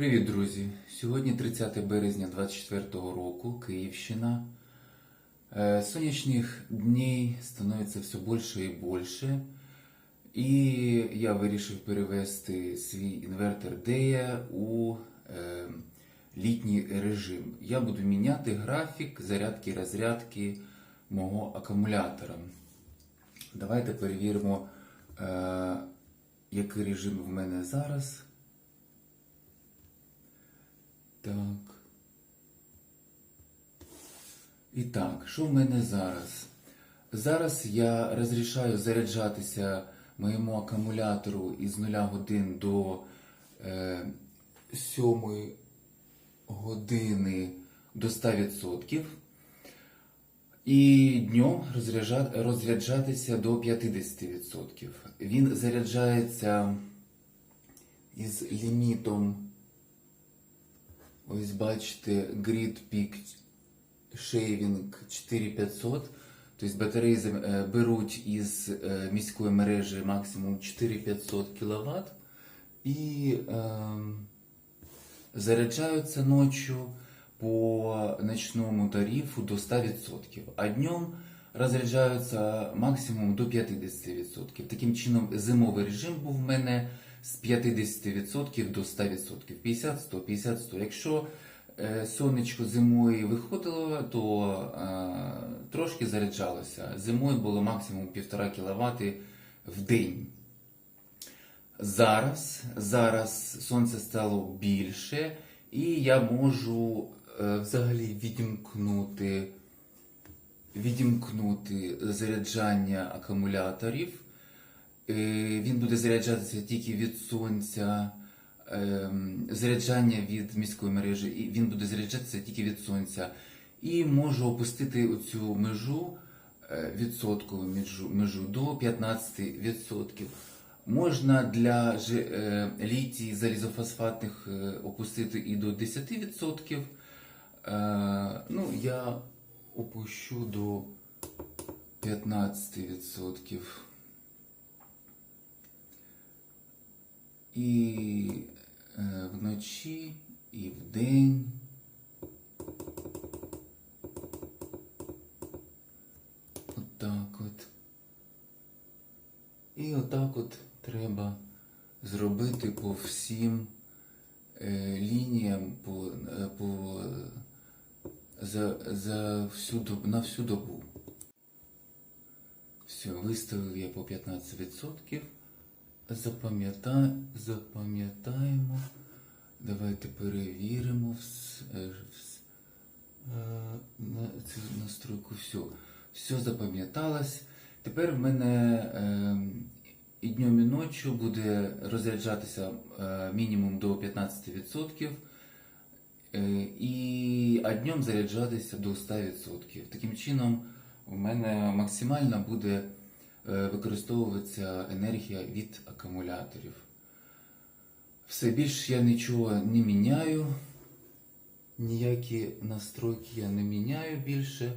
Привіт, друзі! Сьогодні 30 березня 24 року, Київщина. Е, Сонячних днів становиться все більше і більше. І я вирішив перевести свій інвертор DEA у е, літній режим. Я буду міняти графік зарядки розрядки мого акумулятора. Давайте перевіримо, е, який режим в мене зараз. Так. І так, що в мене зараз? Зараз я розрішаю заряджатися моєму акумулятору із 0 годин до е, 7 години до 100%. І днем розряджатися до 50%. Він заряджається із лімітом Ось бачите, Grid Peak Shaving 4500. Тобто батареї е, беруть із е, міської мережі максимум 4500 кВт і е, заряджаються ночі по ночному тарифу до 100%, а днем розряджаються максимум до 50%. Таким чином, зимовий режим був в мене з 50% до 100%. 50, 100, 50, 100. Якщо е, сонечко зимою виходило, то е, трошки заряджалося. Зимою було максимум 1,5 кВт в день. Зараз, зараз сонце стало більше, і я можу е, взагалі відімкнути, відімкнути заряджання акумуляторів. Е, Він буде заряджатися тільки від сонця, ем, заряджання від міської мережі, і він буде заряджатися тільки від сонця. І можу опустити оцю межу, е, відсоткову межу, межу до 15%. Можна для е, літій залізофосфатних опустити і до 10%. Е, Ну, я опущу до 15%. І е, вночі, і вдень. Отак от. І отак от треба зробити по всім е, лініям по, е, по, за, за всю, на всю добу. Все, виставив я по 15%. Запам'ятаємо. Давайте перевіримо вс, е, вс, е, на цю настройку. Все. Все запам'яталось. Тепер в мене е, і днем, і ночі буде розряджатися е, мінімум до 15%. Е, і, а днем заряджатися до 100%. Таким чином, у мене максимально буде е, використовуватися енергія від акумуляторів. Все більше я нічого не міняю. Ніякі настройки я не міняю більше.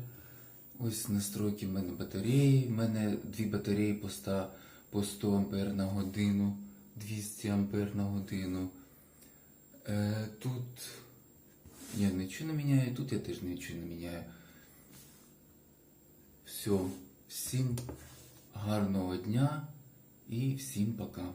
Ось настройки в мене батареї. В мене дві батареї по 100, по 100 ампер на годину, 200 ампер на годину. Е, тут я нічого не міняю, тут я теж нічого не міняю. Все, всім гарного дня і всім пока.